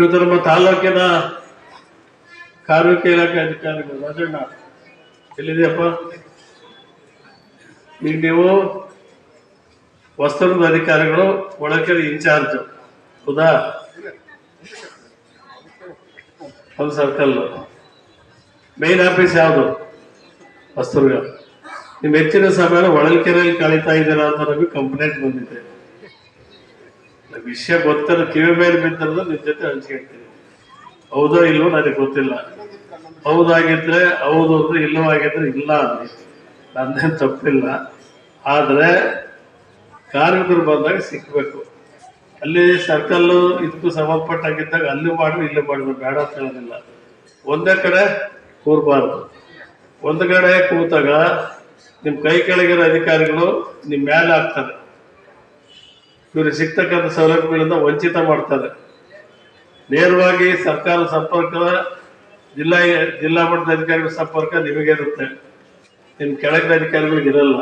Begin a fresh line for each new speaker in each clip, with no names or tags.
ಇವತ್ತು ನಮ್ಮ ತಾಲೂಕಿನ ಕಾರ್ಮಿಕ ಇಲಾಖೆ ಅಧಿಕಾರಿಗಳು, ರಾಜಣ್ಣ ಎಲ್ಲಿದೆಯಪ್ಪ ಈಗ ನೀವು ವಸ್ತ್ರದ ಅಧಿಕಾರಿಗಳು ಒಳಕೆರೆ ಇನ್ಚಾರ್ಜ್, ಹೌದಾ? ಒಂದು ಸರ್ಕಲ್ ಮೇನ್ ಆಫೀಸ್ ಯಾವುದು? ವಸ್ತುರ್ಗ ನಿಮ್ಮ ಹೆಚ್ಚಿನ ಸಮಯ ಒಳಲ್ಕೆರೆಯಲ್ಲಿ ಕಳೀತಾ ಇದ್ದೀರಾ ಅಂತ ನಮಗೆ ಕಂಪ್ಲೇಂಟ್ ಬಂದಿದೆ. ವಿಷಯ ಗೊತ್ತಲ್ಲ, ಕಿವಿ ಮೇಲೆ ಬಿದ್ದಿರೋದು ನಿಮ್ ಜೊತೆ ಹಂಚ್ಕೊಳ್ತೀನಿ ಹೌದೋ ಇಲ್ವೋ ನನಗೆ ಗೊತ್ತಿಲ್ಲ. ಹೌದಾಗಿದ್ರೆ ಹೌದು ಅಂದ್ರೆ ಇಲ್ಲವೋ ಆಗಿದ್ರೆ ಇಲ್ಲ ಅಲ್ಲಿ ನಂದೇನು ತಪ್ಪಿಲ್ಲ. ಆದ್ರೆ ಕಾರ್ಮಿಕರು ಬಂದಾಗ ಸಿಕ್ಕಬೇಕು ಅಲ್ಲಿ ಸರ್ಕಲ್ ಇದಕ್ಕೂ ಸಂಬಂಧಪಟ್ಟಾಗಿದ್ದಾಗ ಅಲ್ಲಿ ಮಾಡಿದ್ರು ಇಲ್ಲಿ ಮಾಡಿದ್ರು ಬೇಡ ಅಂತ ಹೇಳೋದಿಲ್ಲ. ಒಂದೇ ಕಡೆ ಕೂರಬಾರ್ದು. ಒಂದು ಕಡೆ ಕೂತಾಗ ನಿಮ್ಮ ಕೈ ಕೆಳಗಿರೋ ಅಧಿಕಾರಿಗಳು ನಿಮ್ಮ ಮೇಲೆ ಹಾಕ್ತಾರೆ ಇವ್ರಿಗೆ ಸಿಗ್ತಕ್ಕಂಥ ಸೌಲಭ್ಯಗಳಿಂದ ವಂಚಿತ ಮಾಡ್ತಾರೆ. ನೇರವಾಗಿ ಸರ್ಕಾರ ಸಂಪರ್ಕ, ಜಿಲ್ಲಾ ಜಿಲ್ಲಾ ಮಟ್ಟದ ಅಧಿಕಾರಿಗಳ ಸಂಪರ್ಕ ನಿಮಗೆ ಇರುತ್ತೆ. ನಿಮ್ಮ ಕೆಳಗಿನ ಅಧಿಕಾರಿಗಳಿಗೆ ಇರಲ್ಲ.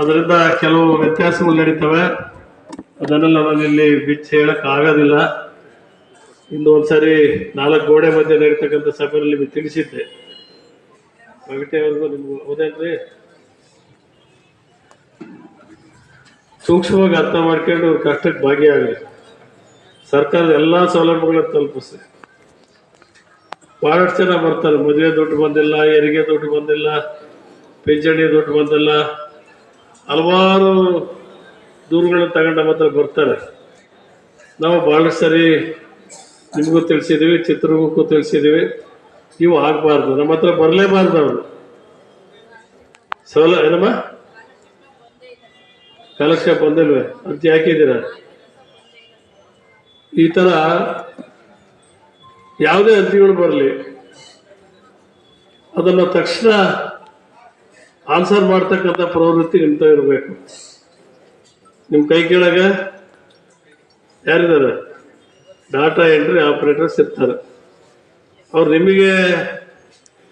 ಅದರಿಂದ ಕೆಲವು ವ್ಯತ್ಯಾಸಗಳು ನಡೀತವೆ. ಅದನ್ನೆಲ್ಲ ನಾನು ಇಲ್ಲಿ ಬಿಚ್ಚಿ ಹೇಳಕ್ ಆಗೋದಿಲ್ಲ. ಇನ್ನು ಒಂದ್ಸರಿ ನಾಲ್ಕು ಗೋಡೆ ಮಧ್ಯೆ ನಡೀತಕ್ಕಂಥ ಸಭೆಯಲ್ಲಿ ನಿಮಗೆ ತಿಳಿಸಿದ್ದೆ. ನಿಮ್ಗೆ ಹೌದೇನ್ರಿ? ಸೂಕ್ಷ್ಮವಾಗಿ ಅರ್ಥ ಮಾಡ್ಕೊಂಡು ಕಷ್ಟಕ್ಕೆ ಭಾಗಿಯಾಗಲಿ ಸರ್ಕಾರದ ಎಲ್ಲ ಸೌಲಭ್ಯಗಳನ್ನು ತಲುಪಿಸಿ. ಭಾಳಷ್ಟು ಜನ ಬರ್ತಾರೆ. ಮದುವೆ ದುಡ್ಡು ಬಂದಿಲ್ಲ, ಹೆರಿಗೆ ದುಡ್ಡು ಬಂದಿಲ್ಲ, ಪಿಂಚಣಿ ದುಡ್ಡು ಬಂದಿಲ್ಲ. ಹಲವಾರು ದೂರುಗಳನ್ನ ತಗೊಂಡು ನಮ್ಮ ಹತ್ರ ಬರ್ತಾರೆ. ನಾವು ಭಾಳಷ್ಟು ಸರಿ ನಿಮಗೂ ತಿಳಿಸಿದ್ದೀವಿ ಚಿತ್ರಗೂ ತಿಳಿಸಿದ್ದೀವಿ ಇವು ಆಗಬಾರ್ದು. ನಮ್ಮ ಹತ್ರ ಬರಲೇಬಾರ್ದು ಅವರು. ಸೌಲ, ಏನಮ್ಮ? ಕಲೆಕ್ಷನ್ ಬಂದಿಲ್ವೇ? ಅಂತ ಹಾಕಿದ್ದೀರಾ? ಈ ಥರ ಯಾವುದೇ ಅರ್ಜಿಗಳು ಬರಲಿ, ಅದನ್ನು ತಕ್ಷಣ ಆನ್ಸರ್ ಮಾಡ್ತಕ್ಕಂಥ ಪ್ರವೃತ್ತಿ ನಿಮ್ತ ಇರಬೇಕು. ನಿಮ್ಮ ಕೈ ಕೇಳಾಗ ಯಾರಿದ್ದಾರೆ? ಡಾಟಾ ಎಂಟ್ರಿ ಆಪರೇಟರ್ಸ್ ಇರ್ತಾರೆ. ಅವ್ರು ನಿಮಗೆ,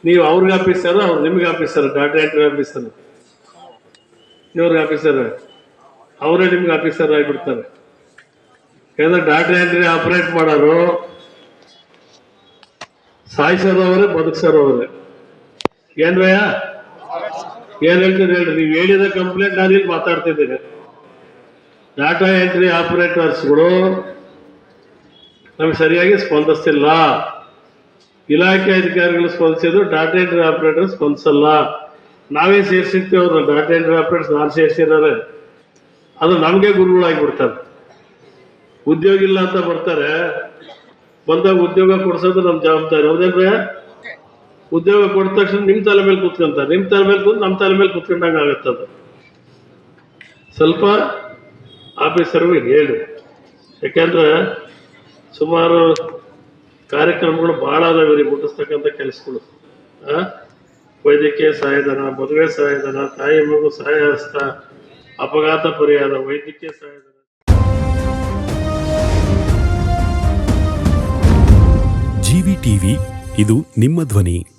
ನೀವು ಅವ್ರಿಗೆ ಆಫೀಸರ್, ಅವ್ರು ನಿಮಗೆ ಆಫೀಸರ್, ಡಾಟಾ ಎಂಟ್ರಿ ಆಫೀಸರ್. ಇವ್ರಿಗೆ ಆಫೀಸರ್? ಅವರೇ ನಿಮ್ಗೆ ಆಫೀಸರ್ ಆಗಿಬಿಡ್ತಾರೆ. ಯಾಕಂದ್ರೆ ಡಾಟಾ ಎಂಟ್ರಿ ಆಪರೇಟ್ ಮಾಡೋರು ಸಾಯಿಸೋರವರೇ ಏನ್ ಭಯ? ಏನ್ ಹೇಳ್ತೀರಿ ಹೇಳ್ರಿ, ನೀವು ಹೇಳಿದ ಕಂಪ್ಲೇಂಟ್ ನಾನು ಇಲ್ಲಿ ಮಾತಾಡ್ತಿದ್ದೀನಿ. ಡಾಟಾ ಎಂಟ್ರಿ ಆಪರೇಟರ್ಸ್ಗಳು ನಮಗೆ ಸರಿಯಾಗಿ ಸ್ಪಂದಿಸ್ತಿಲ್ಲ. ಇಲಾಖೆ ಅಧಿಕಾರಿಗಳು ಸ್ಪಂದಿಸಿದ್ರು ಡಾಟಾ ಎಂಟ್ರಿ ಆಪರೇಟರ್ ಸ್ಪಂದಿಸಲ್ಲ. ನಾವೇ ಸೇರಿಸಿರ್ತೀವಿ ಅವ್ರನ್ನ ಡಾಟಾ ಎಂಟ್ರಿ ಆಪರೇಟರ್ಸ್ ನಾನು ಸೇರಿಸಿದ್ದಾರೆ ಅದು ನಮಗೆ ಗುರುಗಳಾಗಿ ಬಿಡ್ತಾರೆ ಉದ್ಯೋಗ ಇಲ್ಲ ಅಂತ ಬರ್ತಾರೆ. ಬಂದಾಗ ಉದ್ಯೋಗ ಕೊಡ್ಸೋದು ನಮ್ಮ ಜವಾಬ್ದಾರಿ. ಹೌದೇನ್ರಿ? ಉದ್ಯೋಗ ಕೊಟ್ಟ ತಕ್ಷಣ ನಿಮ್ಮ ತಲೆ ಮೇಲೆ ಕುತ್ಕೊಂತಾರೆ. ನಿಮ್ಮ ತಲೆ ಮೇಲೆ ಕೂತ್ ನಮ್ಮ ತಲೆ ಮೇಲೆ ಕುತ್ಕೊಂಡಂಗೆ ಆಗತ್ತದು ಸ್ವಲ್ಪ ಆಫೀಸರ್ಗಳಿಗೆ ಹೇಳಿ. ಯಾಕೆಂದ್ರೆ ಸುಮಾರು ಕಾರ್ಯಕ್ರಮಗಳು ಭಾಳ ಅದಾವೆ ಮುಟ್ಟಿಸ್ತಕ್ಕಂಥ ಕೆಲಸಗಳು. ವೈದ್ಯಕೀಯ ಸಹಾಯಧನ, ಮದುವೆ ಸಹಾಯಧನ, ತಾಯಿ ಮಗು ಸಹಾಯ ಹಸ್ತ ಅಪಘಾತ ಪರಿಹಾರ ವೈದ್ಯಕೀಯ ಸಹಾಯಧನ.
ಜಿವಿ ಟಿವಿ ಇದು ನಿಮ್ಮ ಧ್ವನಿ.